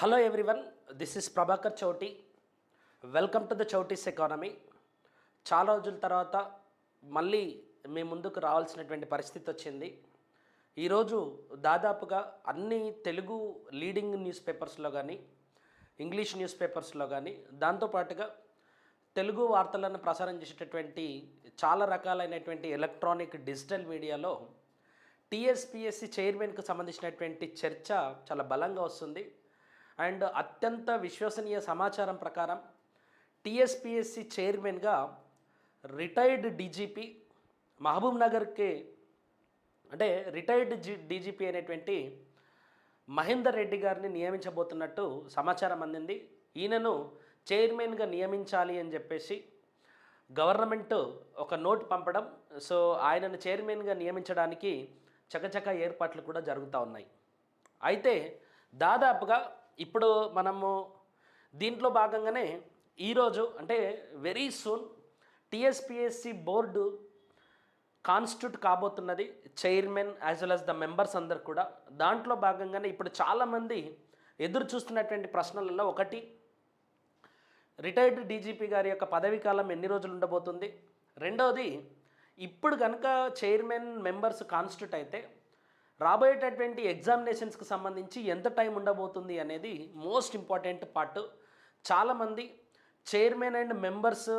Hello everyone this is Prabhakar Chouti welcome to the Chouti's economy చాలా రోజుల తర్వాత మళ్ళీ మీ ముందుకు రావాల్సినటువంటి పరిస్థితి వచ్చింది. ఈరోజు దాదాపుగా అన్ని తెలుగు లీడింగ్ న్యూస్ పేపర్స్లో కానీ ఇంగ్లీష్ న్యూస్ పేపర్స్లో కానీ దాంతోపాటుగా తెలుగు వార్తలను ప్రసారం చేసేటటువంటి చాలా రకాలైనటువంటి ఎలక్ట్రానిక్ డిజిటల్ మీడియాలో టీఎస్పిఎస్సి చైర్మన్కు సంబంధించినటువంటి చర్చ చాలా బలంగా వస్తుంది. అండ్ అత్యంత విశ్వసనీయ సమాచారం ప్రకారం టీఎస్పిఎస్సి చైర్మన్గా రిటైర్డ్ డీజీపీ మహబూబ్ నగర్కి అంటే రిటైర్డ్ జి డీజీపీ అనేటువంటి మహేందర్ రెడ్డి గారిని నియమించబోతున్నట్టు సమాచారం అందింది. ఈయనను చైర్మన్గా నియమించాలి అని చెప్పేసి గవర్నమెంట్ ఒక నోట్ పంపడం. సో ఆయనను చైర్మన్గా నియమించడానికి చకచక ఏర్పాట్లు కూడా జరుగుతూ ఉన్నాయి. అయితే దాదాపుగా ఇప్పుడు మనము దీంట్లో భాగంగానే ఈరోజు అంటే very soon TSPSC board constitute కాబోతున్నది chairman as well as the members అందరు కూడా. దాంట్లో భాగంగానే ఇప్పుడు చాలామంది ఎదురు చూస్తున్నటువంటి ప్రశ్నలలో ఒకటి రిటైర్డ్ డీజీపీ గారి యొక్క పదవీ కాలం ఎన్ని రోజులు ఉండబోతుంది? రెండవది ఇప్పుడు కనుక చైర్మన్ మెంబర్స్ కాన్స్టిట్యూట్ అయితే రాబోయేటటువంటి ఎగ్జామినేషన్స్కి సంబంధించి ఎంత టైం ఉండబోతుంది అనేది మోస్ట్ ఇంపార్టెంట్ పార్ట్. చాలామంది చైర్మన్ అండ్ మెంబర్స్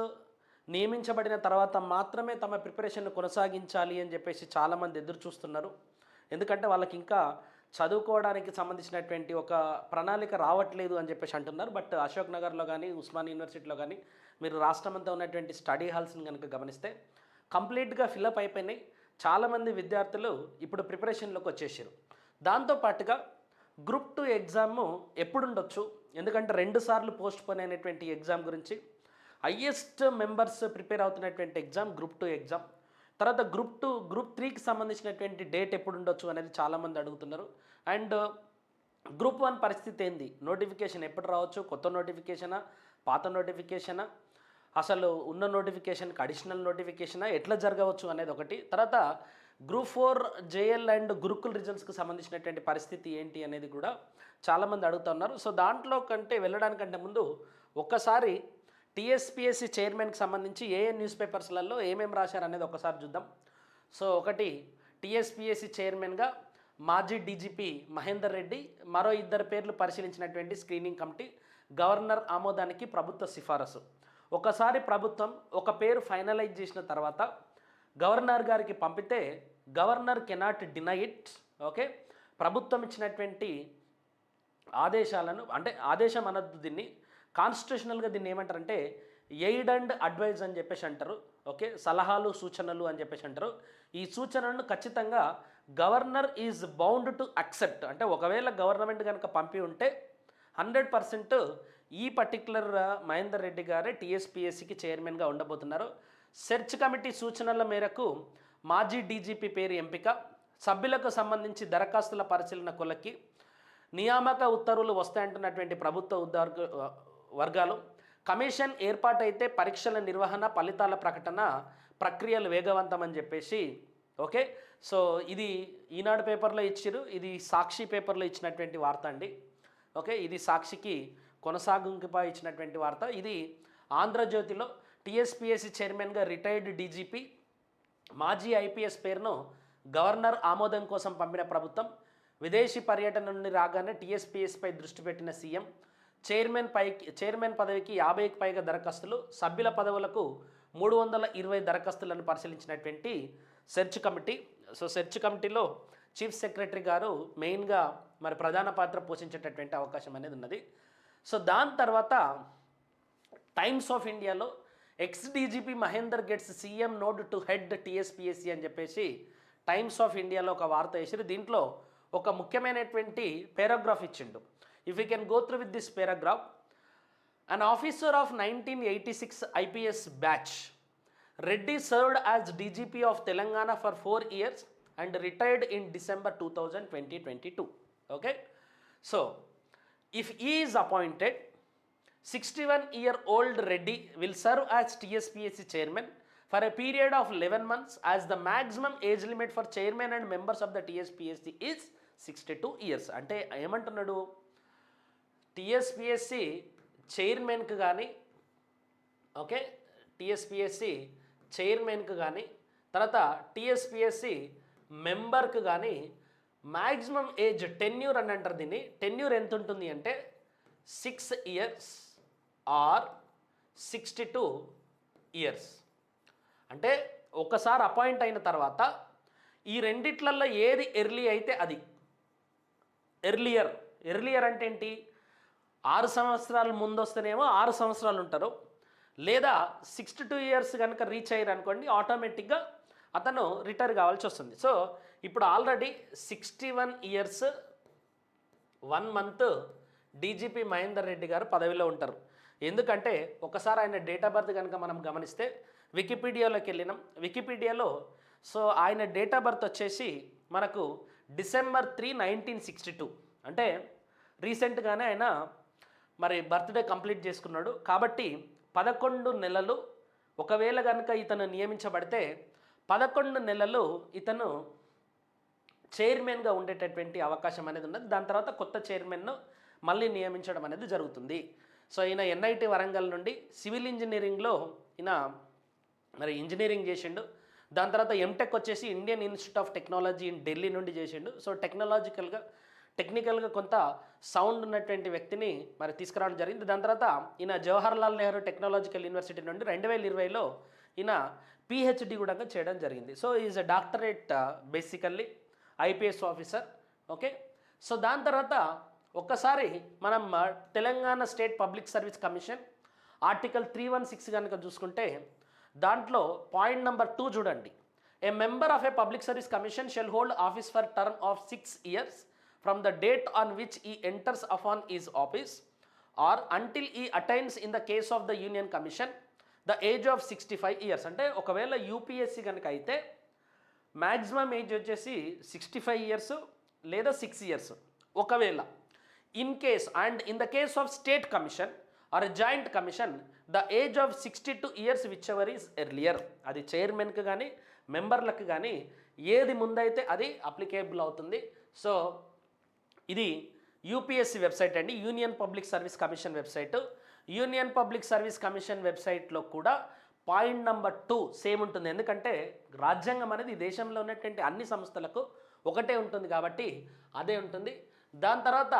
నియమించబడిన తర్వాత మాత్రమే తమ ప్రిపరేషన్ కొనసాగించాలి అని చెప్పేసి చాలామంది ఎదురు చూస్తున్నారు. ఎందుకంటే వాళ్ళకి ఇంకా చదువుకోవడానికి సంబంధించినటువంటి ఒక ప్రణాళిక రావట్లేదు అని చెప్పేసి అంటున్నారు. బట్ అశోక్ నగర్లో కానీ ఉస్మాన్ యూనివర్సిటీలో కానీ మీరు రాష్ట్రమంతా ఉన్నటువంటి స్టడీ హాల్స్ని కనుక గమనిస్తే కంప్లీట్గా ఫిలప్ అయిపోయినాయి. చాలామంది విద్యార్థులు ఇప్పుడు ప్రిపరేషన్లోకి వచ్చేసారు. దాంతోపాటుగా గ్రూప్ టూ ఎగ్జామ్ ఎప్పుడు ఉండొచ్చు ఎందుకంటే రెండు సార్లు పోస్ట్ పోన్ అయినటువంటి ఎగ్జామ్ గురించి హయ్యెస్ట్ మెంబర్స్ ప్రిపేర్ అవుతున్నటువంటి ఎగ్జామ్ గ్రూప్ టూ ఎగ్జామ్. తర్వాత గ్రూప్ టూ గ్రూప్ త్రీకి సంబంధించినటువంటి డేట్ ఎప్పుడు ఉండొచ్చు అనేది చాలామంది అడుగుతున్నారు. అండ్ గ్రూప్ వన్ పరిస్థితి ఏంది? నోటిఫికేషన్ ఎప్పుడు రావచ్చు? కొత్త నోటిఫికేషనా? పాత నోటిఫికేషనా? అసలు ఉన్న నోటిఫికేషన్కి అడిషనల్ నోటిఫికేషనా ఎట్లా జరగవచ్చు అనేది ఒకటి. తర్వాత group four JL and Gurukul రిజల్ట్స్కి సంబంధించినటువంటి పరిస్థితి ఏంటి అనేది కూడా చాలామంది అడుగుతున్నారు. సో దాంట్లో కంటే వెళ్ళడానికంటే ముందు ఒక్కసారి టీఎస్పిఎస్సి చైర్మన్కి సంబంధించి ఏ ఏ న్యూస్ పేపర్స్లలో ఏమేమి రాశారు అనేది ఒకసారి చూద్దాం. సో ఒకటి టీఎస్పిఎస్సి చైర్మన్గా మాజీ డీజీపీ మహేందర్ రెడ్డి మరో ఇద్దరు పేర్లు పరిశీలించినటువంటి స్క్రీనింగ్ కమిటీ గవర్నర్ ఆమోదానికి ప్రభుత్వ సిఫారసు. ఒకసారి ప్రభుత్వం ఒక పేరు ఫైనలైజ్ చేసిన తర్వాత గవర్నర్ గారికి పంపితే governor cannot deny it. Okay? ప్రభుత్వం ఇచ్చినటువంటి ఆదేశాలను అంటే ఆదేశం అనద్దు దీన్ని. కాన్స్టిట్యూషనల్గా దీన్ని ఏమంటారంటే ఎయిడ్ అండ్ అడ్వైజ్ అని చెప్పేసి అంటారు. ఓకే? సలహాలు సూచనలు అని చెప్పేసి అంటారు. ఈ సూచనలను ఖచ్చితంగా governor is bound to accept అంటే ఒకవేళ గవర్నమెంట్ కనుక పంపి ఉంటే హండ్రెడ్ పర్సెంట్ ఈ పర్టికులర్ uh, మహేందర్ రెడ్డి గారే టీఎస్పిఎస్సికి చైర్మన్గా ఉండబోతున్నారు. సెర్చ్ కమిటీ సూచనల మేరకు మాజీ డీజీపీ పేరు ఎంపిక సభ్యులకు సంబంధించి దరఖాస్తుల పరిశీలన కొలకి నియామక ఉత్తర్వులు వస్తాయంటున్నటువంటి ప్రభుత్వ ఉద్యోగ uh, వర్గాలు కమిషన్ ఏర్పాటైతే పరీక్షల నిర్వహణ ఫలితాల ప్రకటన ప్రక్రియలు వేగవంతం అని చెప్పేసి ఓకే? సో ఇది ఈనాడు పేపర్లో ఇచ్చారు ఇది సాక్షి పేపర్లో ఇచ్చినటువంటి వార్త అండి. ఓకే? ఇది సాక్షికి కొనసాగింపుపై ఇచ్చినటువంటి వార్త. ఇది ఆంధ్రజ్యోతిలో టీఎస్పీఎస్సీ చైర్మన్గా రిటైర్డ్ డీజీపీ మాజీ ఐపీఎస్ పేరును గవర్నర్ ఆమోదం కోసం పంపిన ప్రభుత్వం. విదేశీ పర్యటన నుండి రాగానే టీఎస్పీఎస్పై దృష్టి పెట్టిన సీఎం చైర్మన్ పైకి చైర్మన్ పదవికి యాభైకి పైగా దరఖాస్తులు సభ్యుల పదవులకు మూడు వందల ఇరవై దరఖాస్తులను పరిశీలించినటువంటి సెర్చ్ కమిటీ. సో సెర్చ్ కమిటీలో చీఫ్ సెక్రటరీ గారు మెయిన్గా మరి ప్రధాన పాత్ర పోషించేటటువంటి అవకాశం అనేది ఉన్నది. సో దాని తర్వాత టైమ్స్ ఆఫ్ ఇండియాలో ex DGP Mahender gets CM nod to head TSPSC అని చెప్పేసి టైమ్స్ ఆఫ్ ఇండియాలో ఒక వార్త వేసిరు దీంట్లో ఒక ముఖ్యమైనటువంటి పారాగ్రాఫ్ ఇచ్చిండు. If you can go through with this paragraph an officer of nineteen eighty six IPS batch Reddy served as DGP of Telangana for four years and retired in December two thousand twenty twenty two okay so if is appointed sixty one year old Reddy will serve as TSPSC chairman for a period of eleven months as the maximum age limit for chairman and members of the TSPSC is sixty two years అంటే ఏమంటున్నాడు TSPSC చైర్మన్కి కానీ okay TSPSC చైర్మన్కి కానీ తర్వాత TSPSC మెంబర్కి కానీ maximum age tenure అని అంటారు దీన్ని. Tenure ఎంత ఉంటుంది అంటే six years or sixty two years. అంటే ఒకసారి అపాయింట్ అయిన తర్వాత ఈ రెండిట్లల్లో ఏది ఎర్లీ అయితే అది. ఎర్లియర్. ఎర్లియర్ అంటే ఏంటి? ఆరు సంవత్సరాలు ముందు వస్తేనేమో ఆరు సంవత్సరాలు ఉంటారు. లేదా సిక్స్టీ టూ ఇయర్స్ కనుక రీచ్ అయ్యారు అనుకోండి ఆటోమేటిక్గా అతను రిటైర్ కావాల్సి వస్తుంది. సో ఇప్పుడు already sixty one years one month DGP Mahender Reddy గారు పదవిలో ఉంటారు. ఎందుకంటే ఒకసారి ఆయన డేట్ ఆఫ్ బర్త్ కనుక మనం గమనిస్తే వికీపీడియాలోకి వెళ్ళినాం. వికీపీడియాలో సో ఆయన డేట్ ఆఫ్ బర్త్ వచ్చేసి మనకు December three nineteen sixty two అంటే రీసెంట్గానే ఆయన మరి బర్త్డే కంప్లీట్ చేసుకున్నాడు. కాబట్టి పదకొండు నెలలు ఒకవేళ కనుక ఇతను నియమించబడితే పదకొండు నెలలు ఇతను చైర్మన్గా ఉండేటటువంటి అవకాశం అనేది ఉన్నది. దాని తర్వాత కొత్త చైర్మన్ను మళ్ళీ నియమించడం అనేది జరుగుతుంది. సో ఈయన ఎన్ఐటి వరంగల్ నుండి సివిల్ ఇంజనీరింగ్లో ఈయన మరి ఇంజనీరింగ్ చేసిండు. దాని తర్వాత ఎంటెక్ వచ్చేసి Indian Institute of Technology in Delhi నుండి చేసిండు. సో టెక్నాలజికల్గా టెక్నికల్గా కొంత సౌండ్ ఉన్నటువంటి వ్యక్తిని మరి తీసుకురావడం జరిగింది. దాని తర్వాత ఈయన జవహర్లాల్ నెహ్రూ టెక్నాలజికల్ యూనివర్సిటీ నుండి రెండు వేల ఇరవైలో ఈయన పిహెచ్డి కూడా చేయడం జరిగింది. So is a doctorate basically. IPS officer okay? So దాని తర్వాత ఒక్కసారి మనం Telangana state public service commission article three one six కనుక చూసుకుంటే దాంట్లో పాయింట్ నెంబర్ టూ చూడండి. A member of a public service commission shall hold office for term of six years from the date on which he enters upon his office or until he attains in the case of the union commission the age of sixty five years. అంటే ఒకవేళ UPSC కనుక అయితే maximum age వచ్చేసి sixty five years లేదా six years ఒకవేళ in case and in the case of state commission or joint commission the age of sixty two years whichever is earlier అది చైర్మన్కి కానీ మెంబర్లకు కానీ ఏది ముందైతే అది అప్లికేబుల్ అవుతుంది. సో ఇది యూపీఎస్సి వెబ్సైట్ అండి union public service commission website union public service commission వెబ్సైట్లో కూడా పాయింట్ నెంబర్ టూ సేమ్ ఉంటుంది. ఎందుకంటే రాజ్యాంగం అనేది దేశంలో ఉన్నటువంటి అన్ని సంస్థలకు ఒకటే ఉంటుంది కాబట్టి అదే ఉంటుంది. దాని తర్వాత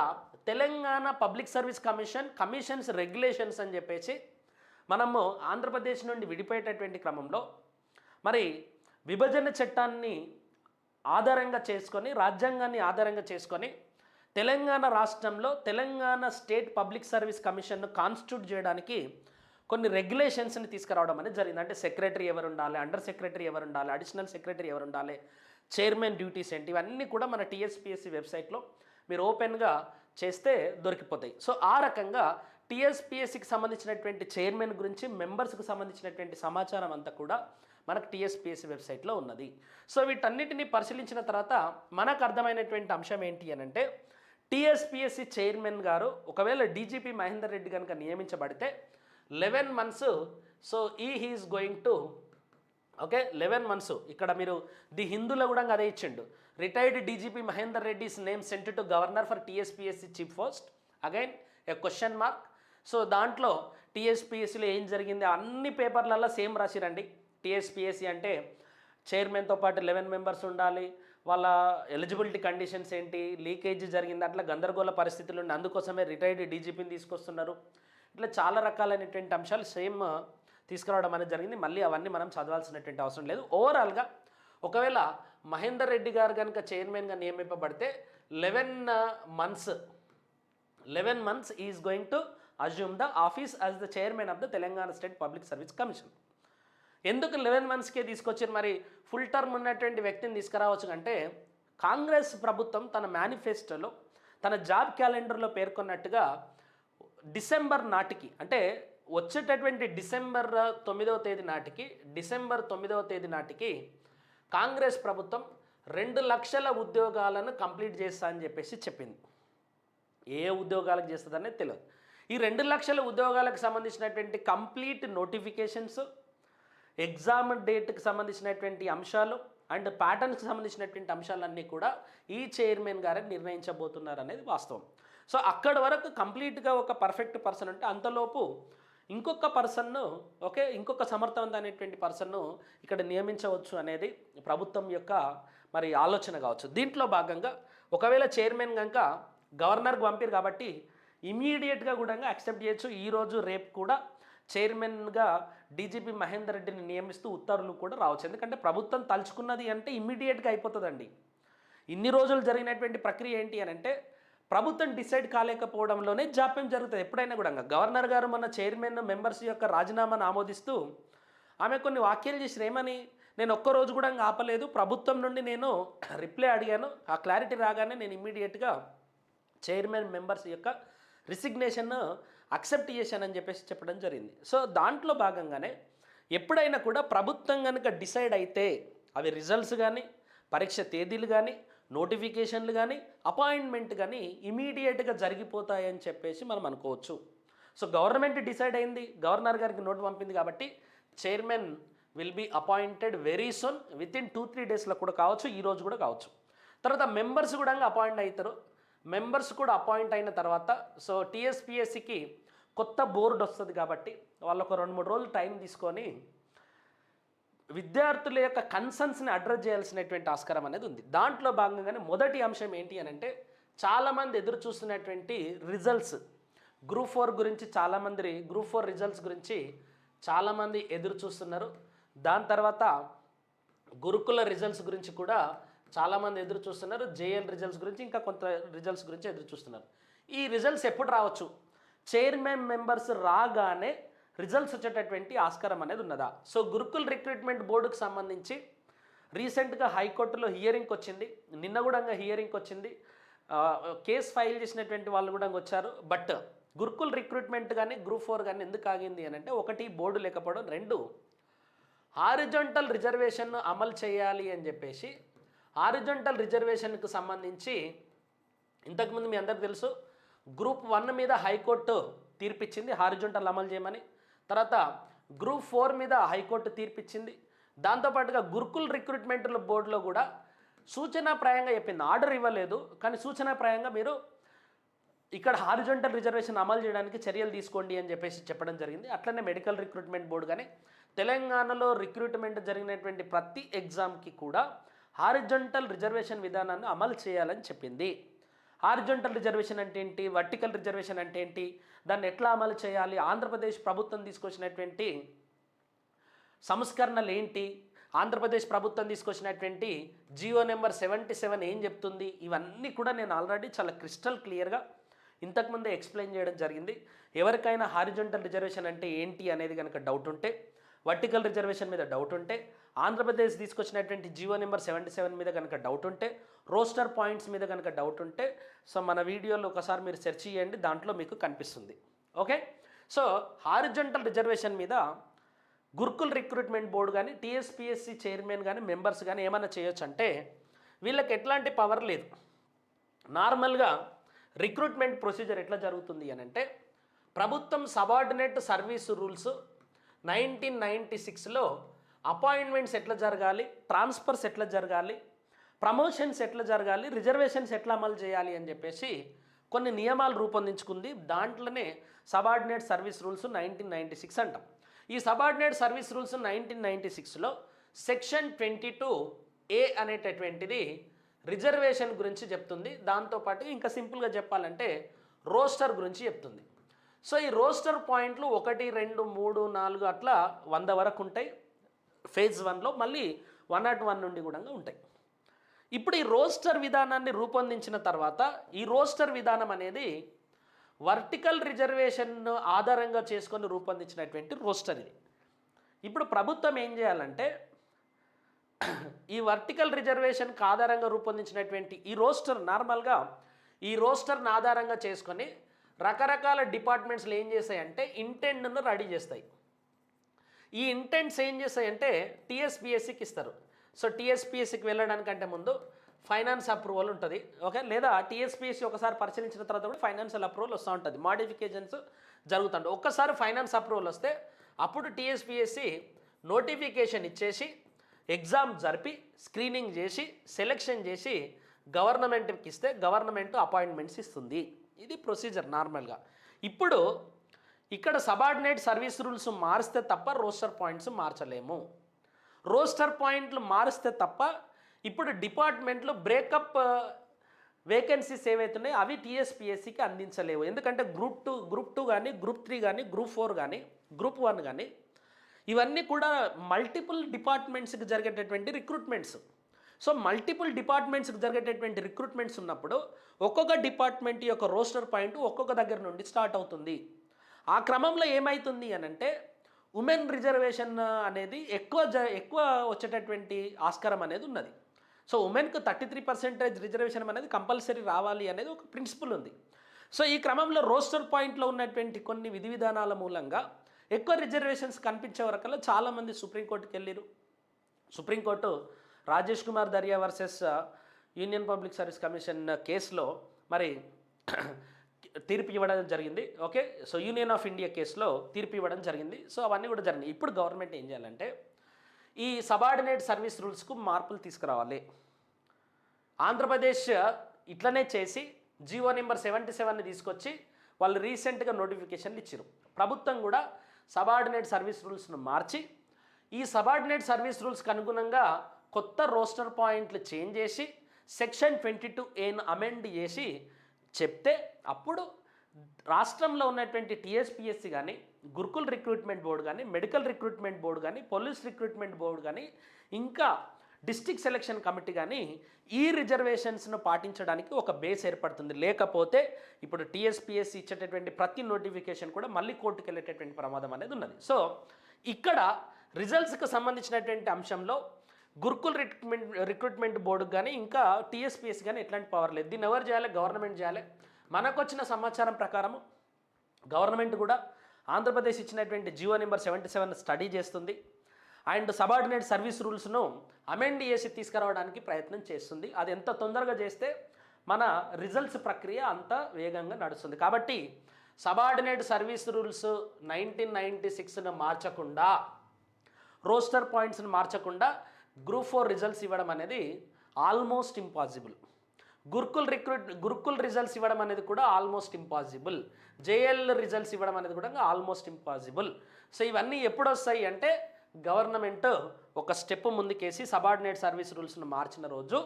Telangana public service commission commissions regulations అని చెప్పేసి మనము ఆంధ్రప్రదేశ్ నుండి విడిపోయేటటువంటి క్రమంలో మరి విభజన చట్టాన్ని ఆధారంగా చేసుకొని రాజ్యాంగాన్ని ఆధారంగా చేసుకొని తెలంగాణ రాష్ట్రంలో తెలంగాణ స్టేట్ పబ్లిక్ సర్వీస్ కమిషన్ను కాన్స్టిట్యూట్ చేయడానికి కొన్ని రెగ్యులేషన్స్ని తీసుకురావడం అనేది జరిగింది. అంటే సెక్రటరీ ఎవరు ఉండాలి అండర్ సెక్రటరీ ఎవరు ఉండాలి అడిషనల్ సెక్రటరీ ఎవరు ఉండాలి చైర్మన్ డ్యూటీస్ ఏంటి ఇవన్నీ కూడా మన టీఎస్పిఎస్సి వెబ్సైట్లో మీరు ఓపెన్గా చేస్తే దొరికిపోతాయి. సో ఆ రకంగా టీఎస్పిఎస్సికి సంబంధించినటువంటి చైర్మన్ గురించి మెంబర్స్కి సంబంధించినటువంటి సమాచారం అంతా కూడా మనకు టీఎస్పిఎస్సి వెబ్సైట్లో ఉన్నది. సో వీటన్నిటిని పరిశీలించిన తర్వాత మనకు అర్థమైనటువంటి అంశం ఏంటి అని అంటే టీఎస్పిఎస్సి చైర్మన్ గారు ఒకవేళ డీజీపీ మహేందర్ రెడ్డి కనుక నియమించబడితే eleven months. So he he is going to okay eleven months. ఇక్కడ మీరు ది హిందూలో కూడా అదే ఇచ్చిండు. Retired DGP Mahender Reddy is name sent to governor for TSPSC chief post again a question mark so దాంట్లో టీఎస్పీఎస్సీలో ఏం జరిగింది? అన్ని పేపర్లలో సేమ్ రాసిరండి. టీఎస్పీఎస్సీ అంటే చైర్మన్తో పాటు లెవెన్ మెంబర్స్ ఉండాలి. వాళ్ళ ఎలిజిబిలిటీ కండిషన్స్ ఏంటి? లీకేజ్ జరిగింది. అట్లా గందరగోళ పరిస్థితులు ఉండి అందుకోసమే రిటైర్డ్ డీజీపీని తీసుకొస్తున్నారు. ఇట్లా చాలా రకాలైనటువంటి అంశాలు సేమ్ తీసుకురావడం అనేది జరిగింది. మళ్ళీ అవన్నీ మనం చదవాల్సినటువంటి అవసరం లేదు. ఓవరాల్గా ఒకవేళ మహేందర్ రెడ్డి గారు కనుక చైర్మన్గా నియమింపబడితే eleven months eleven months is going to assume the office as the chairman of the Telangana state public service commission ఎందుకు లెవెన్ మంత్స్కే తీసుకొచ్చారు? మరి ఫుల్ టర్మ్ ఉన్నటువంటి వ్యక్తిని తీసుకురావచ్చు అంటే కాంగ్రెస్ ప్రభుత్వం తన మేనిఫెస్టోలో తన జాబ్ క్యాలెండర్లో పేర్కొన్నట్టుగా డిసెంబర్ నాటికి అంటే వచ్చేటటువంటి డిసెంబర్ తొమ్మిదవ తేదీ నాటికి డిసెంబర్ తొమ్మిదవ తేదీ నాటికి కాంగ్రెస్ ప్రభుత్వం రెండు లక్షల ఉద్యోగాలను కంప్లీట్ చేస్తా అని చెప్పేసి చెప్పింది. ఏ ఉద్యోగాలకు చేస్తుందనేది తెలియదు ఈ రెండు లక్షల ఉద్యోగాలకు సంబంధించినటువంటి కంప్లీట్ నోటిఫికేషన్స్ ఎగ్జామ్ డేట్కి సంబంధించినటువంటి అంశాలు అండ్ ప్యాటర్న్స్కి సంబంధించినటువంటి అంశాలన్నీ కూడా ఈ చైర్మన్ గారే నిర్ణయించబోతున్నారు అనేది వాస్తవం. సో అక్కడి వరకు కంప్లీట్గా ఒక పర్ఫెక్ట్ పర్సన్ అంటే అంతలోపు ఇంకొక పర్సన్ను ఓకే ఇంకొక సమర్థవంతమైనటువంటి పర్సన్ను ఇక్కడ నియమించవచ్చు అనేది ప్రభుత్వం యొక్క మరి ఆలోచన కావచ్చు. దీంట్లో భాగంగా ఒకవేళ చైర్మన్ కనుక గవర్నర్కి పంపారు కాబట్టి ఇమీడియట్గా కూడా యాక్సెప్ట్ చేయొచ్చు. ఈరోజు రేపు కూడా చైర్మన్గా డీజీపీ మహేందర్ రెడ్డిని నియమిస్తూ ఉత్తర్వులు కూడా రావచ్చు. ఎందుకంటే ప్రభుత్వం తలుచుకున్నది అంటే ఇమ్మీడియట్గా అయిపోతుందండి. ఇన్ని రోజులు జరిగినటువంటి ప్రక్రియ ఏంటి అని అంటే ప్రభుత్వం డిసైడ్ కాలేకపోవడంలోనే జాప్యం జరుగుతుంది. ఎప్పుడైనా కూడా గవర్నర్ గారు మన చైర్మన్ మెంబర్స్ యొక్క రాజీనామాను ఆమోదిస్తూ ఆమె కొన్ని వాక్యాలు చేసిన ఏమని? నేను ఒక్క రోజు కూడా ఆపలేదు. ప్రభుత్వం నుండి నేను రిప్లై అడిగాను. ఆ క్లారిటీ రాగానే నేను ఇమ్మీడియట్గా చైర్మన్ మెంబర్స్ యొక్క రిసిగ్నేషన్ అక్సెప్ట్ చేశానని చెప్పేసి చెప్పడం జరిగింది. సో దాంట్లో భాగంగానే ఎప్పుడైనా కూడా ప్రభుత్వం కనుక డిసైడ్ అయితే అవి రిజల్ట్స్ కానీ పరీక్ష తేదీలు కానీ నోటిఫికేషన్లు కానీ అపాయింట్మెంట్ కానీ ఇమీడియట్గా జరిగిపోతాయని చెప్పేసి మనం అనుకోవచ్చు. సో గవర్నమెంట్ డిసైడ్ అయింది. గవర్నర్ గారికి నోటు పంపింది కాబట్టి chairman will be appointed very soon within two three డేస్లో కూడా కావచ్చు ఈ రోజు కూడా కావచ్చు. తర్వాత మెంబర్స్ కూడా అపాయింట్ అవుతారు మెంబర్స్ కూడా అపాయింట్ అయిన తర్వాత సో టీఎస్పిఎస్సికి కొత్త బోర్డు వస్తుంది కాబట్టి వాళ్ళు ఒక రెండు మూడు రోజులు టైం తీసుకొని విద్యార్థుల యొక్క కన్సర్న్స్ని అడ్రస్ చేయాల్సినటువంటి ఆస్కారం అనేది ఉంది. దాంట్లో భాగంగానే మొదటి అంశం ఏంటి అని అంటే చాలామంది ఎదురు చూస్తున్నటువంటి రిజల్ట్స్ గ్రూప్ ఫోర్ గురించి చాలామంది గ్రూప్ ఫోర్ రిజల్ట్స్ గురించి చాలామంది ఎదురు చూస్తున్నారు. దాని తర్వాత గురుకుల రిజల్ట్స్ గురించి కూడా చాలామంది ఎదురు చూస్తున్నారు. జేఎల్ రిజల్ట్స్ గురించి ఇంకా కొంత రిజల్ట్స్ గురించి ఎదురు చూస్తున్నారు. ఈ రిజల్ట్స్ ఎప్పుడు రావచ్చు? చైర్మన్ మెంబర్స్ రాగానే రిజల్ట్స్ వచ్చేటటువంటి ఆస్కారం అనేది ఉన్నదా? సో గురుకుల్ రిక్రూట్మెంట్ బోర్డుకు సంబంధించి రీసెంట్గా హైకోర్టులో హియరింగ్కి వచ్చింది నిన్న కూడా హియరింగ్కి వచ్చింది కేసు ఫైల్ చేసినటువంటి వాళ్ళు కూడా వచ్చారు. బట్ గురుకుల్ రిక్రూట్మెంట్ కానీ గ్రూప్ ఫోర్ కానీ ఎందుకు ఆగింది అని అంటే ఒకటి బోర్డు లేకపోవడం రెండు హారిజంటల్ రిజర్వేషన్ అమలు చేయాలి అని చెప్పేసి హారిజంటల్ రిజర్వేషన్కు సంబంధించి ఇంతకుముందు మీ అందరికి తెలుసు గ్రూప్ వన్ మీద హైకోర్టు తీర్పిచ్చింది హారిజంటల్ అమలు చేయమని. తర్వాత గ్రూప్ ఫోర్ మీద హైకోర్టు తీర్పిచ్చింది. దాంతోపాటుగా గురుకుల్ రిక్రూట్మెంట్ల బోర్డులో కూడా సూచనాప్రాయంగా చెప్పింది. ఆర్డర్ ఇవ్వలేదు కానీ సూచనాప్రాయంగా మీరు ఇక్కడ హారిజంటల్ రిజర్వేషన్ అమలు చేయడానికి చర్యలు తీసుకోండి అని చెప్పేసి చెప్పడం జరిగింది. అట్లనే మెడికల్ రిక్రూట్మెంట్ బోర్డు కానీ తెలంగాణలో రిక్రూట్మెంట్ జరిగినటువంటి ప్రతి ఎగ్జామ్కి కూడా హారిజంటల్ రిజర్వేషన్ విధానాన్ని అమలు చేయాలని చెప్పింది. హారిజంటల్ రిజర్వేషన్ అంటే ఏంటి? వర్టికల్ రిజర్వేషన్ అంటే ఏంటి? దాన్ని ఎట్లా అమలు చేయాలి? ఆంధ్రప్రదేశ్ ప్రభుత్వం తీసుకొచ్చినటువంటి సంస్కరణలు ఏంటి? ఆంధ్రప్రదేశ్ ప్రభుత్వం తీసుకొచ్చినటువంటి జియో నెంబర్ సెవెంటీ సెవెన్ ఏం చెప్తుంది? ఇవన్నీ కూడా నేను ఆల్రెడీ చాలా క్రిస్టల్ క్లియర్గా ఇంతకుముందే ఎక్స్ప్లెయిన్ చేయడం జరిగింది. ఎవరికైనా హారిజంటల్ రిజర్వేషన్ అంటే ఏంటి అనేది కనుక డౌట్ ఉంటే వర్టికల్ రిజర్వేషన్ మీద డౌట్ ఉంటే ఆంధ్రప్రదేశ్ తీసుకొచ్చినటువంటి జియో నెంబర్ సెవెంటీ సెవెన్ మీద కనుక డౌట్ ఉంటే రోస్టర్ పాయింట్స్ మీద కనుక డౌట్ ఉంటే సో మన వీడియోలో ఒకసారి మీరు సెర్చ్ చేయండి దాంట్లో మీకు కనిపిస్తుంది. ఓకే సో హారిజంటల్ రిజర్వేషన్ మీద గురుకుల్ రిక్రూట్మెంట్ బోర్డు కానీ టీఎస్పిఎస్సి చైర్మన్ కానీ మెంబర్స్ కానీ ఏమైనా చేయొచ్చు అంటే వీళ్ళకి ఎట్లాంటి పవర్ లేదు. నార్మల్గా రిక్రూట్మెంట్ ప్రొసీజర్ ఎట్లా జరుగుతుంది అని అంటే ప్రభుత్వం subordinate service rules nineteen ninety సిక్స్లో అపాయింట్మెంట్స్ ఎట్లా జరగాలి? ట్రాన్స్ఫర్స్ ఎట్లా జరగాలి? ప్రమోషన్స్ ఎట్లా జరగాలి? రిజర్వేషన్స్ ఎట్లా అమలు చేయాలి అని చెప్పేసి కొన్ని నియమాలు రూపొందించుకుంది దాంట్లోనే subordinate service rules nineteen ninety six అంటాం. ఈ subordinate service rules nineteen ninety సిక్స్లో సెక్షన్ ట్వంటీ టూ ఏ అనేటటువంటిది రిజర్వేషన్ గురించి చెప్తుంది. దాంతోపాటు ఇంకా సింపుల్గా చెప్పాలంటే రోస్టర్ గురించి చెప్తుంది. సో ఈ రోస్టర్ పాయింట్లు ఒకటి రెండు మూడు నాలుగు అట్లా వంద వరకు ఉంటాయి. ఫేజ్ వన్లో మళ్ళీ వన్ నాట్ వన్ నుండి కూడా ఉంటాయి. ఇప్పుడు ఈ రోస్టర్ విధానాన్ని రూపొందించిన తర్వాత ఈ రోస్టర్ విధానం అనేది వర్టికల్ రిజర్వేషన్ ఆధారంగా చేసుకొని రూపొందించినటువంటి రోస్టర్ ఇది. ఇప్పుడు ప్రభుత్వం ఏం చేయాలంటే ఈ వర్టికల్ రిజర్వేషన్కి ఆధారంగా రూపొందించినటువంటి ఈ రోస్టర్ నార్మల్గా ఈ రోస్టర్ని ఆధారంగా చేసుకొని రకరకాల డిపార్ట్మెంట్స్లు ఏం చేస్తాయంటే ఇంటెండ్ను రెడీ చేస్తాయి. ఈ ఇంటెంట్స్ ఏం చేస్తాయంటే టీఎస్పిఎస్సికి ఇస్తారు. సో టీఎస్పిఎస్సికి వెళ్ళడానికంటే ముందు ఫైనాన్స్ అప్రూవల్ ఉంటుంది. ఓకే లేదా టీఎస్పిఎస్సి ఒకసారి పరిశీలించిన తర్వాత కూడా ఫైనాన్షియల్ అప్రూవల్ వస్తూ ఉంటుంది. మాడిఫికేషన్స్ జరుగుతుంటాయి ఒక్కసారి ఫైనాన్స్ అప్రూవల్ వస్తే అప్పుడు టీఎస్పిఎస్సి నోటిఫికేషన్ ఇచ్చేసి ఎగ్జామ్ జరిపి స్క్రీనింగ్ చేసి సెలెక్షన్ చేసి గవర్నమెంట్కి ఇస్తే గవర్నమెంట్ అపాయింట్మెంట్స్ ఇస్తుంది. ఇది ప్రొసీజర్ నార్మల్గా ఇప్పుడు ఇక్కడ సబార్డినేట్ సర్వీస్ రూల్స్ మారిస్తే తప్ప రోస్టర్ పాయింట్స్ మార్చలేము. రోస్టర్ పాయింట్లు మారిస్తే తప్ప ఇప్పుడు డిపార్ట్మెంట్లో బ్రేకప్ వేకెన్సీస్ ఏవైతున్నాయో అవి టీఎస్పిఎస్సికి అందించలేవు. ఎందుకంటే గ్రూప్ టూ గ్రూప్ టూ కానీ గ్రూప్ త్రీ కానీ గ్రూప్ ఫోర్ కానీ గ్రూప్ వన్ కానీ ఇవన్నీ కూడా మల్టిపుల్ డిపార్ట్మెంట్స్కి జరిగేటటువంటి రిక్రూట్మెంట్స్. సో మల్టిపుల్ డిపార్ట్మెంట్స్కి జరిగేటటువంటి రిక్రూట్మెంట్స్ ఉన్నప్పుడు ఒక్కొక్క డిపార్ట్మెంట్ యొక్క రోస్టర్ పాయింట్ ఒక్కొక్క దగ్గర నుండి స్టార్ట్ అవుతుంది. ఆ క్రమంలో ఏమవుతుంది అని అంటే ఉమెన్ రిజర్వేషన్ అనేది ఎక్కువ జ ఎక్కువ వచ్చేటటువంటి ఆస్కారం అనేది ఉన్నది. సో ఉమెన్కు థర్టీ త్రీ పర్సెంటేజ్ రిజర్వేషన్ అనేది కంపల్సరీ రావాలి అనేది ఒక ప్రిన్సిపల్ ఉంది. సో ఈ క్రమంలో రోస్టర్ పాయింట్లో ఉన్నటువంటి కొన్ని విధి విధానాల మూలంగా ఎక్కువ రిజర్వేషన్స్ కనిపించే వరకల్లా చాలామంది సుప్రీంకోర్టుకి వెళ్ళారు. Supreme court Rajesh Kumar Darya versus union public service commission కేసులో మరి తీర్పు ఇవ్వడం జరిగింది. Okay? So union of India కేసులో తీర్పు ఇవ్వడం జరిగింది. సో అవన్నీ కూడా జరిగినాయి. ఇప్పుడు గవర్నమెంట్ ఏం చేయాలంటే ఈ సబార్డినేట్ సర్వీస్ రూల్స్కు మార్పులు తీసుకురావాలి. ఆంధ్రప్రదేశ్ ఇట్లనే చేసి జియో నెంబర్ సెవెంటీ సెవెన్ని తీసుకొచ్చి వాళ్ళు రీసెంట్గా నోటిఫికేషన్లు ఇచ్చారు ప్రభుత్వం కూడా సబార్డినేట్ సర్వీస్ రూల్స్ను మార్చి ఈ సబార్డినేట్ సర్వీస్ రూల్స్కి అనుగుణంగా కొత్త రోస్టర్ పాయింట్లు చేంజ్ చేసి సెక్షన్ ట్వంటీ టూ ఏను అమెండ్ చేసి చెప్తే అప్పుడు రాష్ట్రంలో ఉన్నటువంటి టీఎస్పిఎస్సి కానీ గురుకుల్ రిక్రూట్మెంట్ బోర్డు కానీ మెడికల్ రిక్రూట్మెంట్ బోర్డు కానీ పోలీస్ రిక్రూట్మెంట్ బోర్డు కానీ ఇంకా డిస్టిక్ సెలక్షన్ కమిటీ కానీ ఈ రిజర్వేషన్స్ను పాటించడానికి ఒక బేస్ ఏర్పడుతుంది. లేకపోతే ఇప్పుడు టీఎస్పిఎస్సి ఇచ్చేటటువంటి ప్రతి నోటిఫికేషన్ కూడా మళ్ళీ కోర్టుకు వెళ్ళేటటువంటి ప్రమాదం అనేది ఉన్నది. సో ఇక్కడ రిజల్ట్స్కి సంబంధించినటువంటి అంశంలో గురుకుల్ రిక్రూట్మెంట్ రిక్రూట్మెంట్ బోర్డుకు కానీ ఇంకా టీఎస్పిఎస్ కానీ ఎట్లాంటి పవర్ లేదు. దీన్ని ఎవరు చేయాలి? గవర్నమెంట్ చేయాలి. మనకు వచ్చిన సమాచారం ప్రకారం గవర్నమెంట్ కూడా ఆంధ్రప్రదేశ్ ఇచ్చినటువంటి GO number seventy seven study చేస్తుంది. అండ్ సబార్డినేట్ సర్వీస్ రూల్స్ను అమెండ్ చేసి తీసుకురావడానికి ప్రయత్నం చేస్తుంది. అది ఎంత తొందరగా చేస్తే మన రిజల్ట్స్ ప్రక్రియ అంత వేగంగా నడుస్తుంది. కాబట్టి subordinate service rules nineteen ninety సిక్స్ను మార్చకుండా రోస్టర్ పాయింట్స్ని మార్చకుండా గ్రూప్ ఫోర్ రిజల్ట్స్ ఇవ్వడం అనేది almost impossible Gurukul recruit Gurukul results ఇవ్వడం అనేది కూడా ఆల్మోస్ట్ ఇంపాసిబుల్ జేఎల్ రిజల్ట్స్ ఇవ్వడం అనేది కూడా ఆల్మోస్ట్ ఇంపాసిబుల్ సో ఇవన్నీ ఎప్పుడు వస్తాయి అంటే గవర్నమెంట్ ఒక స్టెప్ ముందుకేసి సబార్డినేట్ సర్వీస్ రూల్స్ను మార్చిన రోజు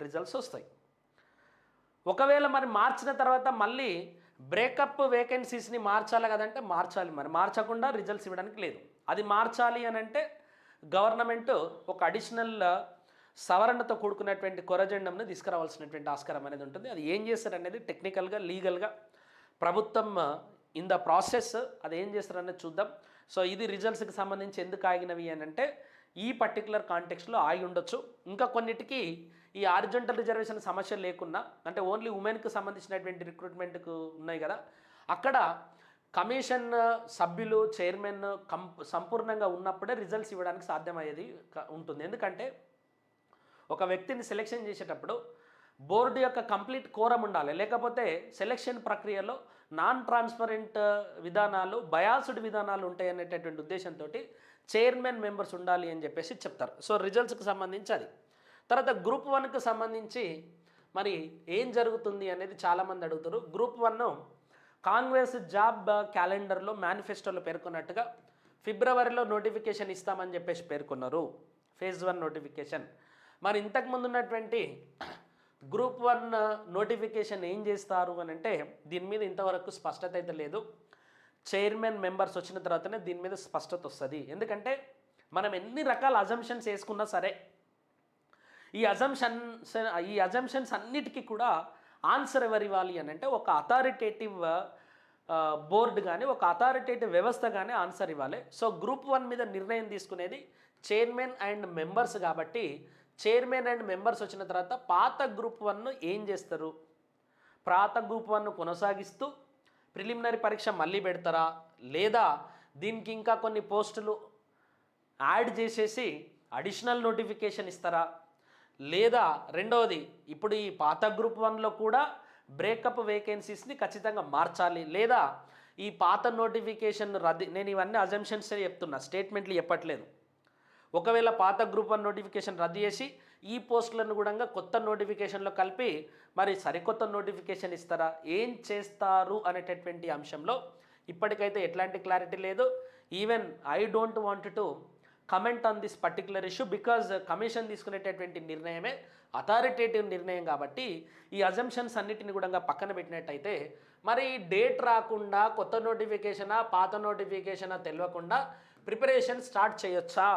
రిజల్ట్స్ వస్తాయి. ఒకవేళ మరి మార్చిన తర్వాత మళ్ళీ బ్రేకప్ వేకెన్సీస్ని మార్చాలి కదంటే మార్చాలి మరి. మార్చకుండా రిజల్ట్స్ ఇవ్వడానికి లేదు. అది మార్చాలి అని అంటే గవర్నమెంట్ ఒక అడిషనల్ సవరణతో కూడుకున్నటువంటి కొరజెండంను తీసుకురావాల్సినటువంటి ఆస్కారం అనేది ఉంటుంది. అది ఏం చేస్తారనేది టెక్నికల్గా లీగల్గా ప్రభుత్వం ఇన్ ద ప్రాసెస్ అది ఏం చేస్తారనేది చూద్దాం. సో ఇది రిజల్ట్స్కి సంబంధించి ఎందుకు ఆగినవి అని అంటే ఈ పర్టికులర్ కాంటెక్స్లో ఆగి ఉండొచ్చు. ఇంకా కొన్నిటికి ఈ ఆరిజెంటల్ రిజర్వేషన్ సమస్య లేకున్నా అంటే ఓన్లీ ఉమెన్కి సంబంధించినటువంటి రిక్రూట్మెంట్కు ఉన్నాయి కదా అక్కడ కమిషన్ సభ్యులు చైర్మన్ కం సంపూర్ణంగా ఉన్నప్పుడే రిజల్ట్స్ ఇవ్వడానికి సాధ్యమయ్యేది ఉంటుంది. ఎందుకంటే ఒక వ్యక్తిని సెలెక్షన్ చేసేటప్పుడు బోర్డు యొక్క కంప్లీట్ కోరం ఉండాలి. లేకపోతే సెలెక్షన్ ప్రక్రియలో నాన్ ట్రాన్స్పరెంట్ విధానాలు బయాస్డ్ విధానాలు ఉంటాయి అనేటటువంటి ఉద్దేశంతో చైర్మన్ మెంబర్స్ ఉండాలి అని చెప్పేసి చెప్తారు. సో రిజల్ట్స్కి సంబంధించి అది. తర్వాత గ్రూప్ వన్కి సంబంధించి మరి ఏం జరుగుతుంది అనేది చాలామంది అడుగుతారు. గ్రూప్ వన్ కాంగ్రెస్ జాబ్ క్యాలెండర్లో మేనిఫెస్టోలో పేర్కొన్నట్టుగా ఫిబ్రవరిలో నోటిఫికేషన్ ఇస్తామని చెప్పేసి పేర్కొన్నారు. Phase one notification. మరి ఇంతకుముందు ఉన్నటువంటి గ్రూప్ వన్ నోటిఫికేషన్ ఏం చేస్తారు అని అంటే దీని మీద ఇంతవరకు స్పష్టత అయితే లేదు. చైర్మన్ మెంబర్స్ వచ్చిన తర్వాతనే దీని మీద స్పష్టత వస్తుంది. ఎందుకంటే మనం ఎన్ని రకాల అజంప్షన్స్ వేసుకున్నా సరే ఈ అజంప్షన్స్ ఈ అజంప్షన్స్ అన్నిటికీ కూడా ఆన్సర్ ఎవరు ఇవ్వాలి అని అంటే ఒక అథారిటేటివ్ బోర్డు కానీ ఒక అథారిటేటివ్ వ్యవస్థ కానీ ఆన్సర్ ఇవ్వాలి. సో గ్రూప్ వన్ మీద నిర్ణయం తీసుకునేది చైర్మన్ అండ్ మెంబర్స్ కాబట్టి చైర్మన్ అండ్ మెంబర్స్ వచ్చిన తర్వాత పాత గ్రూప్ వన్ను ఏం చేస్తారు? పాత గ్రూప్ వన్ను కొనసాగిస్తూ ప్రిలిమినరీ పరీక్ష మళ్ళీ పెడతారా? లేదా దీనికి ఇంకా కొన్ని పోస్టులు యాడ్ చేసేసి అడిషనల్ నోటిఫికేషన్ ఇస్తారా? లేదా రెండవది ఇప్పుడు ఈ పాత గ్రూప్ వన్లో కూడా బ్రేకప్ వేకెన్సీస్ని ఖచ్చితంగా మార్చాలి. లేదా ఈ పాత నోటిఫికేషన్ రద్దు నేను ఇవన్నీ అజంప్షన్స్ చెప్తున్నా స్టేట్మెంట్లు చెప్పట్లేదు. ఒకవేళ పాత గ్రూప్ వన్ నోటిఫికేషన్ రద్దు చేసి ఈ పోస్టులను కూడా కొత్త నోటిఫికేషన్లో కలిపి మరి సరికొత్త నోటిఫికేషన్ ఇస్తారా? ఏం చేస్తారు అనేటటువంటి అంశంలో ఇప్పటికైతే ఎట్లాంటి క్లారిటీ లేదు. Even I don't want to comment on this particular issue because commission తీసుకునేటటువంటి నిర్ణయమే అథారిటేటివ్ నిర్ణయం కాబట్టి ఈ అజంప్షన్స్ అన్నిటిని కూడా పక్కన పెట్టినట్టయితే మరి డేట్ రాకుండా కొత్త నోటిఫికేషనా పాత నోటిఫికేషనా తెలియకుండా ప్రిపరేషన్ స్టార్ట్ చేయొచ్చా?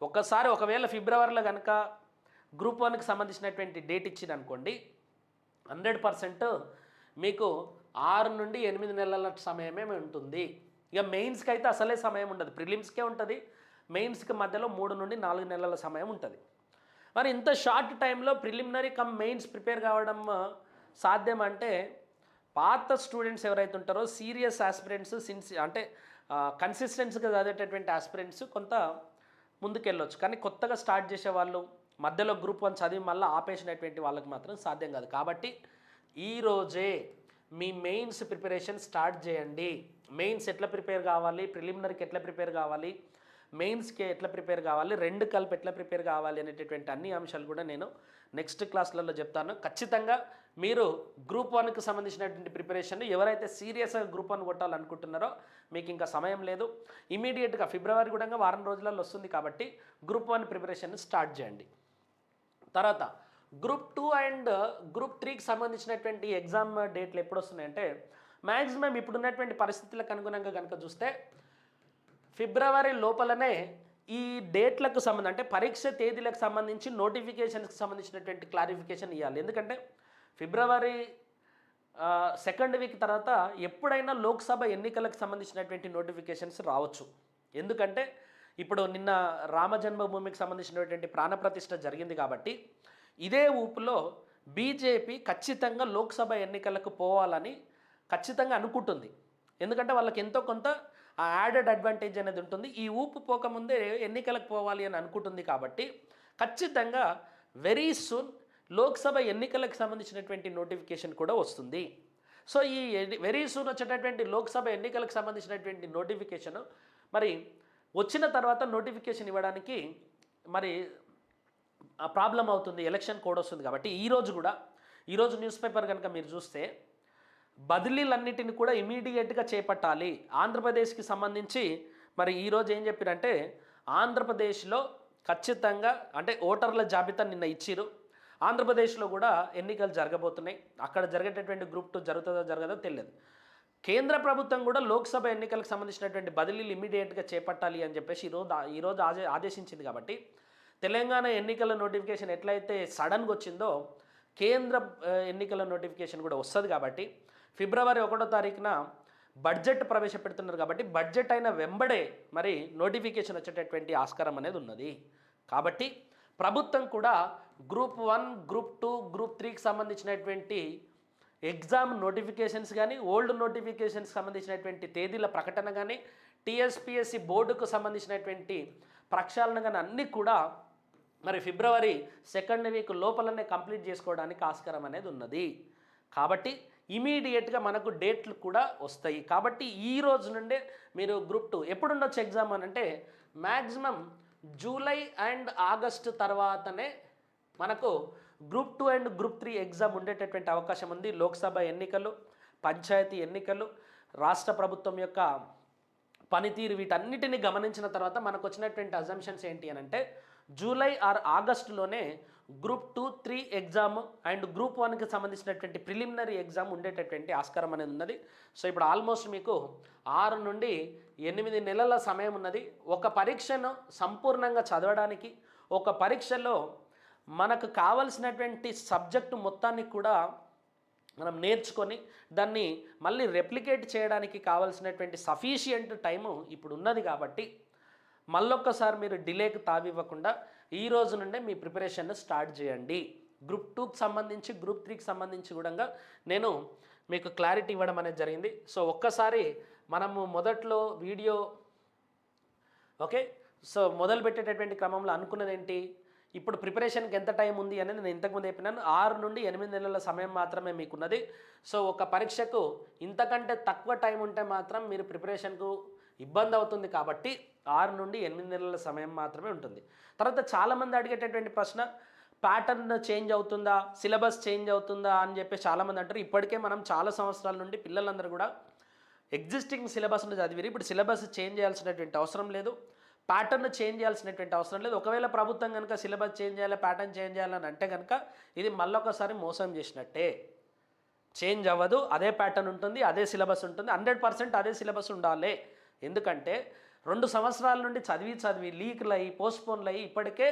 ఒకసారి ఒకవేళ ఫిబ్రవరిలో కనుక గ్రూప్ వన్కి సంబంధించినటువంటి డేట్ ఇచ్చింది అనుకోండి హండ్రెడ్ పర్సెంట్ మీకు ఆరు నుండి ఎనిమిది నెలల సమయమే ఉంటుంది. ఇక మెయిన్స్కి అయితే అసలే సమయం ఉండదు. ప్రిలిమ్స్కే ఉంటుంది. మెయిన్స్కి మధ్యలో మూడు నుండి నాలుగు నెలల సమయం ఉంటుంది. మరి ఇంత షార్ట్ టైంలో ప్రిలిమినరీ కమ్ మెయిన్స్ ప్రిపేర్ కావడం సాధ్యం అంటే పాత స్టూడెంట్స్ ఎవరైతే ఉంటారో సీరియస్ ఆస్పిరెంట్స్ సిన్సి అంటే కన్సిస్టెన్సీగా చదివేటటువంటి ఆస్పిరెంట్స్ కొంత ముందుకెళ్ళొచ్చు. కానీ కొత్తగా స్టార్ట్ చేసే వాళ్ళు మధ్యలో గ్రూప్ వన్ చదివి మళ్ళీ ఆపేసినటువంటి వాళ్ళకి మాత్రం సాధ్యం కాదు. కాబట్టి ఈరోజే మీ మెయిన్స్ ప్రిపరేషన్ స్టార్ట్ చేయండి. మెయిన్స్ ఎట్లా ప్రిపేర్ కావాలి ప్రిలిమినరీకి ఎట్లా ప్రిపేర్ కావాలి మెయిన్స్కి ఎట్లా ప్రిపేర్ కావాలి రెండు కలిపి ఎట్లా ప్రిపేర్ కావాలి అనేటటువంటి అన్ని అంశాలు కూడా నేను నెక్స్ట్ క్లాస్లలో చెప్తాను. ఖచ్చితంగా మీరు గ్రూప్ వన్కి సంబంధించినటువంటి ప్రిపరేషన్ ఎవరైతే సీరియస్గా గ్రూప్ వన్ కొట్టాలనుకుంటున్నారో మీకు ఇంకా సమయం లేదు. ఇమీడియట్గా ఫిబ్రవరి కూడా వారం రోజులలో వస్తుంది కాబట్టి గ్రూప్ వన్ ప్రిపరేషన్ స్టార్ట్ చేయండి. తర్వాత గ్రూప్ టూ అండ్ గ్రూప్ త్రీకి సంబంధించినటువంటి ఎగ్జామ్ డేట్లు ఎప్పుడు వస్తున్నాయంటే మ్యాక్సిమం ఇప్పుడున్నటువంటి పరిస్థితులకు అనుగుణంగా కనుక చూస్తే ఫిబ్రవరి లోపలనే ఈ డేట్లకు సంబంధం అంటే పరీక్ష తేదీలకు సంబంధించి నోటిఫికేషన్స్కి సంబంధించినటువంటి క్లారిఫికేషన్ ఇవ్వాలి ఎందుకంటే ఫిబ్రవరి సెకండ్ వీక్ తర్వాత ఎప్పుడైనా లోక్సభ ఎన్నికలకు సంబంధించినటువంటి నోటిఫికేషన్స్ రావచ్చు. ఎందుకంటే ఇప్పుడు నిన్న రామ జన్మభూమికి సంబంధించినటువంటి ప్రాణప్రతిష్ఠ జరిగింది కాబట్టి ఇదే ఊపులో బీజేపీ ఖచ్చితంగా లోక్సభ ఎన్నికలకు పోవాలని ఖచ్చితంగా అనుకుంటుంది. ఎందుకంటే వాళ్ళకి ఎంతో కొంత ఆ యాడెడ్ అడ్వాంటేజ్ అనేది ఉంటుంది. ఈ ఊపు పోకముందే ఎన్నికలకు పోవాలి అని అనుకుంటుంది కాబట్టి ఖచ్చితంగా వెరీ సూన్ లోక్సభ ఎన్నికలకు సంబంధించినటువంటి నోటిఫికేషన్ కూడా వస్తుంది. సో ఈ వెరీ సూన్ వచ్చేటటువంటి లోక్సభ ఎన్నికలకు సంబంధించినటువంటి నోటిఫికేషన్ మరి వచ్చిన తర్వాత నోటిఫికేషన్ ఇవ్వడానికి మరి ప్రాబ్లం అవుతుంది ఎలక్షన్ కోడ్ వస్తుంది కాబట్టి ఈరోజు కూడా ఈరోజు న్యూస్ పేపర్ కనుక మీరు చూస్తే బదిలీలన్నిటిని కూడా ఇమీడియట్గా చేపట్టాలి. ఆంధ్రప్రదేశ్కి సంబంధించి మరి ఈరోజు ఏం చెప్పారంటే ఆంధ్రప్రదేశ్లో ఖచ్చితంగా అంటే ఓటర్ల జాబితా నిన్న ఇచ్చిరు. ఆంధ్రప్రదేశ్లో కూడా ఎన్నికలు జరగబోతున్నాయి. అక్కడ జరిగేటటువంటి గ్రూప్ టూ జరుగుతుందో జరగదో తెలియదు. కేంద్ర ప్రభుత్వం కూడా లోక్సభ ఎన్నికలకు సంబంధించినటువంటి బదిలీలు ఇమీడియట్గా చేపట్టాలి అని చెప్పేసి ఈరోజు ఈరోజు ఆదే ఆదేశించింది కాబట్టి తెలంగాణ ఎన్నికల నోటిఫికేషన్ ఎట్లయితే సడన్గా వచ్చిందో కేంద్ర ఎన్నికల నోటిఫికేషన్ కూడా వస్తుంది కాబట్టి ఫిబ్రవరి ఒకటో తారీఖున బడ్జెట్ ప్రవేశపెడుతున్నారు కాబట్టి బడ్జెట్ అయిన వెంబడే మరి నోటిఫికేషన్ వచ్చేటటువంటి ఆస్కారం అనేది ఉన్నది. కాబట్టి ప్రభుత్వం కూడా group one group two group త్రీకి సంబంధించినటువంటి ఎగ్జామ్ నోటిఫికేషన్స్ కానీ ఓల్డ్ నోటిఫికేషన్స్ సంబంధించినటువంటి తేదీల ప్రకటన కానీ టీఎస్పిఎస్సి బోర్డుకు సంబంధించినటువంటి ప్రక్షాళన కానీ అన్నీ కూడా మరి ఫిబ్రవరి సెకండ్ వీక్ లోపలనే కంప్లీట్ చేసుకోవడానికి ఆస్కారం అనేది ఉన్నది. కాబట్టి ఇమీడియట్గా మనకు డేట్లు కూడా వస్తాయి. కాబట్టి ఈ రోజు నుండే మీరు గ్రూప్ టూ ఎప్పుడు ఉండొచ్చు ఎగ్జామ్ అని అంటే మ్యాక్సిమం జూలై అండ్ ఆగస్టు తర్వాతనే మనకు group two and group three exam ఉండేటటువంటి అవకాశం ఉంది. లోక్సభ ఎన్నికలు పంచాయతీ ఎన్నికలు రాష్ట్ర ప్రభుత్వం యొక్క పనితీరు వీటన్నిటిని గమనించిన తర్వాత మనకు వచ్చినటువంటి అజంప్షన్స్ ఏంటి అని అంటే July or ఆగస్టులోనే group two three exam and group వన్కి సంబంధించినటువంటి ప్రిలిమినరీ ఎగ్జామ్ ఉండేటటువంటి ఆస్కారం అనేది ఉన్నది. సో ఇప్పుడు ఆల్మోస్ట్ మీకు ఆరు నుండి ఎనిమిది నెలల సమయం ఉన్నది. ఒక పరీక్షను సంపూర్ణంగా చదవడానికి ఒక పరీక్షలో మనకు కావలసినటువంటి సబ్జెక్టు మొత్తాన్ని కూడా మనం నేర్చుకొని దాన్ని మళ్ళీ రెప్లికేట్ చేయడానికి కావాల్సినటువంటి సఫీషియంట్ టైము ఇప్పుడు ఉన్నది కాబట్టి మళ్ళొక్కసారి మీరు డిలేకి తావివ్వకుండా ఈ రోజు నుండే మీ ప్రిపరేషన్ స్టార్ట్ చేయండి. గ్రూప్ టూకి సంబంధించి గ్రూప్ త్రీకి సంబంధించి కూడా నేను మీకు క్లారిటీ ఇవ్వడం అనేది జరిగింది. సో ఒక్కసారి మనము మొదట్లో వీడియో ఓకే? సో మొదలు పెట్టేటటువంటి క్రమంలో అనుకున్నది ఏంటి? ఇప్పుడు ప్రిపరేషన్కి ఎంత టైం ఉంది అనేది నేను ఇంతకుముందు చెప్పినాను. ఆరు నుండి ఎనిమిది నెలల సమయం మాత్రమే మీకున్నది. సో ఒక పరీక్షకు ఇంతకంటే తక్కువ టైం ఉంటే మాత్రం మీరు ప్రిపరేషన్కు ఇబ్బంది అవుతుంది కాబట్టి ఆరు నుండి ఎనిమిది నెలల సమయం మాత్రమే ఉంటుంది. తర్వాత చాలామంది అడిగేటటువంటి ప్రశ్న ప్యాటర్న్ చేంజ్ అవుతుందా? సిలబస్ చేంజ్ అవుతుందా? అని చెప్పి చాలామంది అంటారు. ఇప్పటికే మనం చాలా సంవత్సరాల నుండి పిల్లలందరూ కూడా ఎగ్జిస్టింగ్ సిలబస్ను చదివిరు ఇప్పుడు సిలబస్ చేంజ్ చేయాల్సినటువంటి అవసరం లేదు. ప్యాటర్న్ చేంజ్ చేయాల్సినటువంటి అవసరం లేదు. ఒకవేళ ప్రభుత్వం కనుక సిలబస్ చేంజ్ చేయాలి ప్యాటర్న్ చేంజ్ చేయాలని అంటే కనుక ఇది మళ్ళొకసారి మోసం చేసినట్టే. చేంజ్ అవ్వదు. అదే ప్యాటర్న్ ఉంటుంది అదే సిలబస్ ఉంటుంది. హండ్రెడ్ పర్సెంట్ అదే సిలబస్ ఉండాలి. ఎందుకంటే రెండు సంవత్సరాల నుండి చదివి చదివి లీక్లు అయ్యి పోస్ట్పోన్లు అయ్యి ఇప్పటికే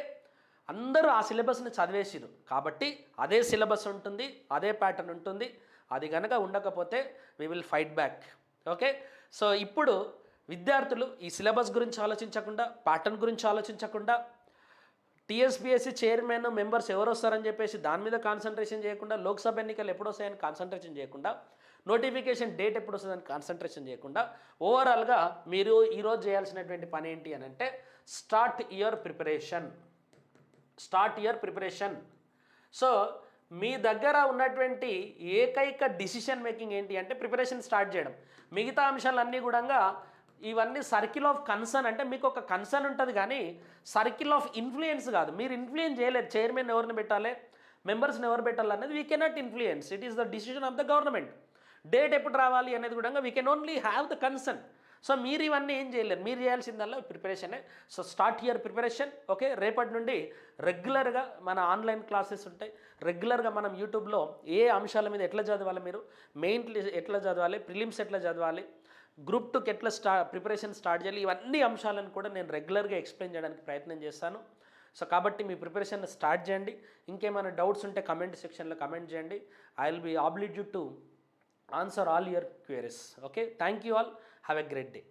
అందరూ ఆ సిలబస్ని చదివేసిరు కాబట్టి అదే సిలబస్ ఉంటుంది అదే ప్యాటర్న్ ఉంటుంది. అది కనుక ఉండకపోతే we will fight back okay so ఇప్పుడు విద్యార్థులు ఈ సిలబస్ గురించి ఆలోచించకుండా ప్యాటర్న్ గురించి ఆలోచించకుండా టీఎస్పీఎస్సీ చైర్మన్ మెంబర్స్ ఎవరు వస్తారని చెప్పేసి దాని మీద కాన్సన్ట్రేషన్ చేయకుండా లోక్సభ ఎన్నికలు ఎప్పుడు వస్తాయని కాన్సన్ట్రేషన్ చేయకుండా నోటిఫికేషన్ డేట్ ఎప్పుడు వస్తుందని కాన్సన్ట్రేషన్ చేయకుండా ఓవరాల్గా మీరు ఈరోజు చేయాల్సినటువంటి పని ఏంటి అని అంటే start year preparation start year preparation so మీ దగ్గర ఉన్నటువంటి ఏకైక డిసిషన్ మేకింగ్ ఏంటి అంటే ప్రిపరేషన్ స్టార్ట్ చేయడం. మిగతా అంశాలన్నీ కూడా ఇవన్నీ సర్కిల్ ఆఫ్ కన్సర్న్ అంటే మీకు ఒక కన్సర్న్ ఉంటుంది కానీ సర్కిల్ ఆఫ్ ఇన్ఫ్లుయెన్స్ కాదు. మీరు ఇన్ఫ్లుయెన్స్ చేయలేరు చైర్మన్ ఎవరిని పెట్టాలి? మెంబర్స్ని ఎవరు పెట్టాలి అనేది we cannot influence it is the decision of the government date ఎప్పుడు రావాలి అనేది కూడా we can only have the concern so మీరు ఇవన్నీ ఏం చేయలేరు. మీరు చేయాల్సిందల్లా ప్రిపరేషనే so start year preparation okay రేపటి నుండి రెగ్యులర్గా మన ఆన్లైన్ క్లాసెస్ ఉంటాయి. రెగ్యులర్గా మనం యూట్యూబ్లో ఏ అంశాల మీద ఎట్లా చదవాలి మీరు? మెయిన్ ఎట్లా చదవాలి? ప్రిలిమ్స్ ఎట్లా చదవాలి? గ్రూప్ టూకి ఎట్లా స్టా ప్రిపరేషన్ స్టార్ట్ చేయాలి? ఇవన్నీ అంశాలను కూడా నేను రెగ్యులర్గా ఎక్స్ప్లెయిన్ చేయడానికి ప్రయత్నం చేస్తాను. సో కాబట్టి మీ ప్రిపరేషన్ స్టార్ట్ చేయండి. ఇంకేమైనా డౌట్స్ ఉంటే కమెంట్ సెక్షన్లో కమెంట్ చేయండి. I will be obliged to answer all your queries. Okay? Thank you all. Have a great day.